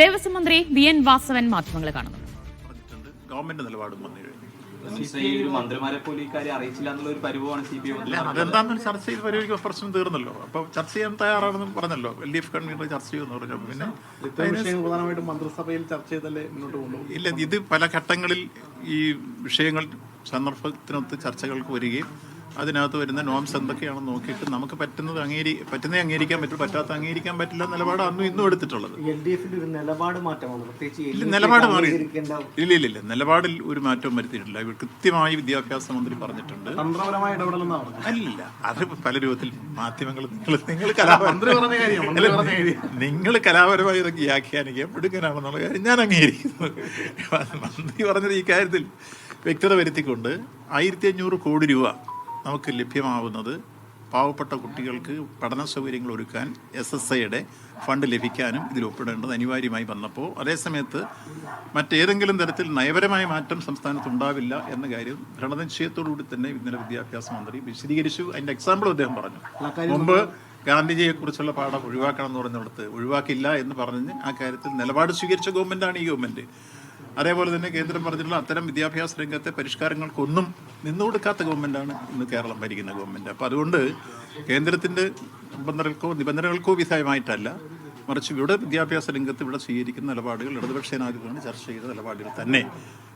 ദേവസ്വം മന്ത്രി V N Vasavan മാധ്യമങ്ങളെ കാണുന്നു. ഗവൺമെന്റ് നിലപാടും വന്നു അതെന്താണെന്ന് ചർച്ച ചെയ്ത് പരിഹരിക്കുക പ്രശ്നം തീർന്നല്ലോ. അപ്പൊ ചർച്ച ചെയ്യാൻ തയ്യാറാണെന്ന് പറഞ്ഞല്ലോ. എൽ ഡി എഫ് കൺവീനർ ചർച്ച ചെയ്യുമെന്ന് പറഞ്ഞു. പിന്നെ മന്ത്രിസഭയിൽ ചർച്ച ചെയ്തല്ലേ മുന്നോട്ട് കൊണ്ടുപോകും? ഇല്ല ഇത് പല ഘട്ടങ്ങളിൽ ഈ വിഷയങ്ങൾ സന്ദർഭത്തിനൊത്ത് ചർച്ചകൾക്ക് വരികയും അതിനകത്ത് വരുന്ന നോംസ് എന്തൊക്കെയാണെന്ന് നോക്കിയിട്ട് നമുക്ക് പറ്റുന്നത് അംഗീകരി പറ്റുന്നേ അംഗീകരിക്കാൻ പറ്റും പറ്റാത്ത അംഗീകരിക്കാൻ പറ്റില്ല നിലപാട് അന്നും ഇന്നും എടുത്തിട്ടുള്ളത്. നിലപാട് മാറ്റമാണ് നിലപാട് മാറി. ഇല്ല ഇല്ല ഇല്ല. നിലപാടിൽ ഒരു മാറ്റവും വരുത്തിയിട്ടില്ല. ഇവർ കൃത്യമായി വിദ്യാഭ്യാസ മന്ത്രി പറഞ്ഞിട്ടുണ്ട്. തന്ത്രപരമായ ഇടപെടലെന്നാണ് പറഞ്ഞത് അല്ല അത് പല രൂപത്തിൽ മാധ്യമങ്ങൾ നിങ്ങൾ നിങ്ങൾ കലാപരം നിങ്ങൾ കലാപരമായി ഇതൊക്കെ വ്യാഖ്യാനിക്കാം എടുക്കാനാണെന്നുള്ള കാര്യം ഞാൻ അംഗീകരിക്കുന്നു. മന്ത്രി പറഞ്ഞത് ഈ കാര്യത്തിൽ വ്യക്തത വരുത്തിക്കൊണ്ട് ആയിരത്തി അഞ്ഞൂറ് കോടി രൂപ നമുക്ക് ലഭ്യമാവുന്നത് പാവപ്പെട്ട കുട്ടികൾക്ക് പഠന സൗകര്യങ്ങൾ ഒരുക്കാൻ എസ് എസ് ഐയുടെ ഫണ്ട് ലഭിക്കാനും ഇതിൽ ഒപ്പിടേണ്ടത് അനിവാര്യമായി വന്നപ്പോൾ അതേസമയത്ത് മറ്റേതെങ്കിലും തരത്തിൽ നയപരമായ മാറ്റം സംസ്ഥാനത്ത് ഉണ്ടാവില്ല എന്ന കാര്യം ദൃഢനിശ്ചയത്തോടുകൂടി തന്നെ ഇന്നലെ വിദ്യാഭ്യാസ മന്ത്രി വിശദീകരിച്ചു. അതിന്റെ എക്സാമ്പിൾ അദ്ദേഹം പറഞ്ഞു. മുമ്പ് ഗാന്ധിജിയെക്കുറിച്ചുള്ള പാഠം ഒഴിവാക്കണം എന്ന് പറഞ്ഞിടത്ത് ഒഴിവാക്കില്ല എന്ന് പറഞ്ഞ് ആ കാര്യത്തിൽ നിലപാട് സ്വീകരിച്ച ഗവൺമെന്റാണ് ഈ ഗവൺമെന്റ് അതേപോലെ തന്നെ കേന്ദ്രം പറഞ്ഞിട്ടുള്ള അത്തരം വിദ്യാഭ്യാസ രംഗത്തെ പരിഷ്കാരങ്ങൾക്കൊന്നും നിന്നുകൊടുക്കാത്ത ഗവൺമെന്റാണ് ഇന്ന് കേരളം ഭരിക്കുന്ന ഗവൺമെന്റ് അപ്പോൾ അതുകൊണ്ട് കേന്ദ്രത്തിന്റെ നിബന്ധനകൾക്കോ നിബന്ധനകൾക്കോ വിധേയമായിട്ടല്ല മറിച്ച് ഇവിടെ വിദ്യാഭ്യാസ രംഗത്ത് ഇവിടെ സ്വീകരിക്കുന്ന നിലപാടുകൾ ഇടതുപക്ഷ ചർച്ച ചെയ്ത നിലപാടുകൾ തന്നെ.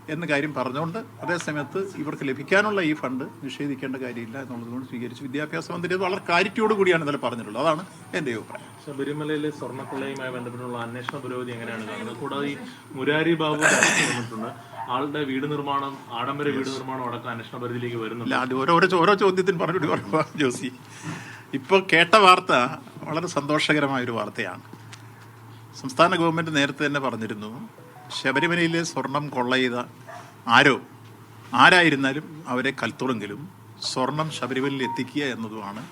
എന്ന കാര്യം പറഞ്ഞുകൊണ്ട് അതേസമയത്ത് ഇവർക്ക് ലഭിക്കാനുള്ള ഈ ഫണ്ട് നിഷേധിക്കേണ്ട കാര്യമില്ല എന്നുള്ളതുകൊണ്ട് സ്വീകരിച്ച് വിദ്യാഭ്യാസ മന്ത്രി അത് വളരെ കാര്യത്തോടു കൂടിയാണ് ഇന്നലെ പറഞ്ഞിട്ടുള്ളത്. അതാണ് എന്റെ അഭിപ്രായം. ശബരിമലയിലെ സ്വർണക്കൊള്ളയുമായി ബന്ധപ്പെട്ടുള്ള അന്വേഷണ പുരോഗതി എങ്ങനെയാണ് കാണുന്നത്? കൂടാതെ ഈ മുരാരി ബാബു ആളുടെ വീട് നിർമ്മാണം ആഡംബര വീട് നിർമ്മാണം അടക്കം അന്വേഷണ പരിധിയിലേക്ക് വരുന്നുണ്ട്. അത് ഓരോ ഓരോ ചോദ്യത്തിന് പറയുക ജോസി. ഇപ്പോൾ കേട്ട വാർത്ത വളരെ സന്തോഷകരമായ ഒരു വാർത്തയാണ്. സംസ്ഥാന ഗവൺമെന്റ് നേരത്തെ തന്നെ പറഞ്ഞിരുന്നു ശബരിമലയിലെ സ്വർണം കൊള്ള ചെയ്ത ആരോ? ആരായിരുന്നാലും അവരെ കൽത്തുറങ്കിലും സ്വർണം ശബരിമലയിൽ എത്തിക്കുക എന്നതുമാണ്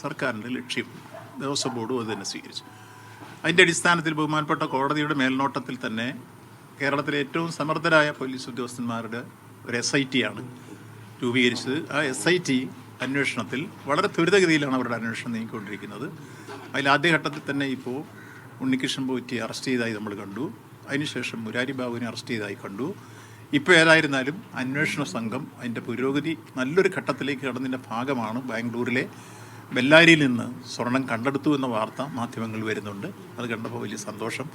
സർക്കാരിന്റെ ലക്ഷ്യം. ദേവസ്വം ബോർഡും അത് തന്നെ സ്വീകരിച്ചു. അതിന്റെ അടിസ്ഥാനത്തിൽ ബഹുമാനപ്പെട്ട കോടതിയുടെ മേൽനോട്ടത്തിൽ തന്നെ കേരളത്തിലെ ഏറ്റവും സമർത്ഥരായ പോലീസ് ഉദ്യോഗസ്ഥന്മാരുടെ ഒരു എസ് ഐ ടി ആണ് രൂപീകരിച്ചത്. ആ എസ് ഐ ടി അന്വേഷണത്തിൽ വളരെ ത്വരിതഗതിയിലാണ് അവരുടെ അന്വേഷണം നീങ്ങിക്കൊണ്ടിരിക്കുന്നത്. അതിൽ ആദ്യഘട്ടത്തിൽ തന്നെ ഇപ്പോൾ ഉണ്ണികൃഷ്ണൻ പോറ്റി അറസ്റ്റ് ചെയ്തതായി നമ്മൾ കണ്ടു. അതിനുശേഷം മുരാരി ബാബുവിനെ അറസ്റ്റ് ചെയ്തതായി കണ്ടു. ഇപ്പോൾ ഏതായിരുന്നാലും അന്വേഷണ സംഘം അതിന്റെ പുരോഗതി നല്ലൊരു ഘട്ടത്തിലേക്ക് കടന്നതിന്റെ ഭാഗമാണ് ബാംഗ്ലൂരിലെ ബെല്ലാരിയിൽ നിന്ന് സ്വർണം കണ്ടെടുത്തു എന്ന വാർത്ത മാധ്യമങ്ങളിൽ വരുന്നുണ്ട്. അത് കണ്ടപ്പോൾ വലിയ സന്തോഷം.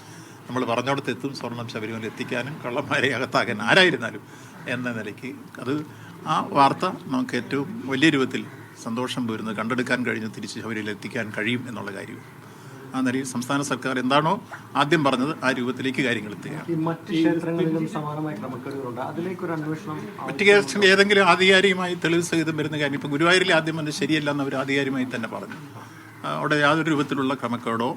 നമ്മൾ പറഞ്ഞോടത്തെത്തും സ്വർണം ശബരിമല എത്തിക്കാനും കള്ളന്മാരെ അകത്താക്കാൻ ആരായിരുന്നാലും എന്ന നിലയ്ക്ക് അത് ആ വാർത്ത നമുക്ക് ഏറ്റവും വലിയ രൂപത്തിൽ സന്തോഷം പോരുന്നത് കണ്ടെടുക്കാൻ കഴിഞ്ഞ് തിരിച്ച് ശബരിമല എത്തിക്കാൻ കഴിയും എന്നുള്ള കാര്യം. ആ നിലയിൽ സംസ്ഥാന സർക്കാർ എന്താണോ ആദ്യം പറഞ്ഞത് ആ രൂപത്തിലേക്ക് കാര്യങ്ങൾ എത്തുകയാണ് മറ്റ് ക്ഷേത്രങ്ങളിലും സമാനമായ ക്രമക്കേടുകളുണ്ട്. അന്വേഷണം മറ്റു കേസിൽ ഏതെങ്കിലും ആധികാരികമായി തെളിവ് സഹിതം വരുന്ന കാര്യം ഇപ്പം ഗുരുവായൂരിൽ ആദ്യം വന്നത് ശരിയല്ല എന്ന് അവർ ആധികാരികമായി തന്നെ പറഞ്ഞു. അവിടെ യാതൊരു രൂപത്തിലുള്ള ക്രമക്കേടോ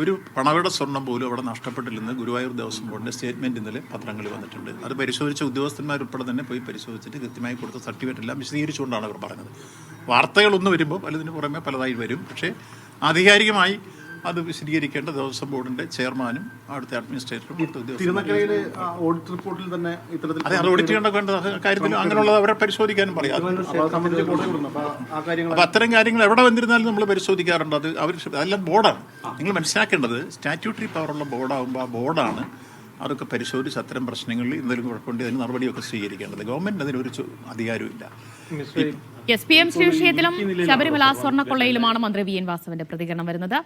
ഒരു പണവയുടെ സ്വർണം പോലും അവിടെ നഷ്ടപ്പെട്ടില്ലെന്ന് ഗുരുവായൂർ ദേവസ്വം ബോർഡിന്റെ സ്റ്റേറ്റ്മെന്റ് ഇന്നലെ പത്രങ്ങളിൽ വന്നിട്ടുണ്ട്. അത് പരിശോധിച്ച ഉദ്യോഗസ്ഥന്മാരുൾപ്പെടെ തന്നെ പോയി പരിശോധിച്ചിട്ട് കൃത്യമായി കൊടുത്ത സർട്ടിഫിക്കറ്റ് എല്ലാം വിശദീകരിച്ചുകൊണ്ടാണ് അവർ പറഞ്ഞത്. വാർത്തകളൊന്നും വരുമ്പോൾ പലതിന് പുറമെ പലതായി വരും. പക്ഷേ ആധികാരികമായി അത് വിശദീകരിക്കേണ്ട ദേവസ്വം ബോർഡിന്റെ ചെയർമാനും അവിടുത്തെ അഡ്മിനിസ്ട്രേറ്ററും തിരുനക്കരയിലെ ഓഡിറ്റ് റിപ്പോർട്ടിൽ തന്നെ ഇത്തരത്തിൽ അതെ അത് ഓഡിറ്റ് കണ്ട കാര്യത്തിൽ അങ്ങനെയുള്ളത് അവരെ പരിശോധിക്കാനും പറയാം. അപ്പൊ അത്തരം കാര്യങ്ങൾ എവിടെ വന്നിരുന്നാലും നമ്മൾ പരിശോധിക്കാറുണ്ട്. അത് അവർ അതെല്ലാം ബോർഡാണ്. നിങ്ങൾ മനസ്സിലാക്കേണ്ടത് സ്റ്റാറ്റ്യൂട്ടറി പവറുള്ള ബോർഡാകുമ്പോൾ ആ ബോർഡാണ് അതൊക്കെ പരിശോധിച്ച് അത്തരം പ്രശ്നങ്ങളിൽ എന്തെങ്കിലും കുഴപ്പമുണ്ടെങ്കിൽ അതിന് നടപടിയൊക്കെ സ്വീകരിക്കേണ്ടത്. ഗവൺമെന്റ് അതിനൊരു അധികാരമില്ല എസ് പി എം ശ്രീ വിഷയത്തിലും ശബരിമല സ്വർണക്കൊള്ളയിലുമാണ് മന്ത്രി വി എൻ വാസവന്റെ പ്രതികരണം വരുന്നത്.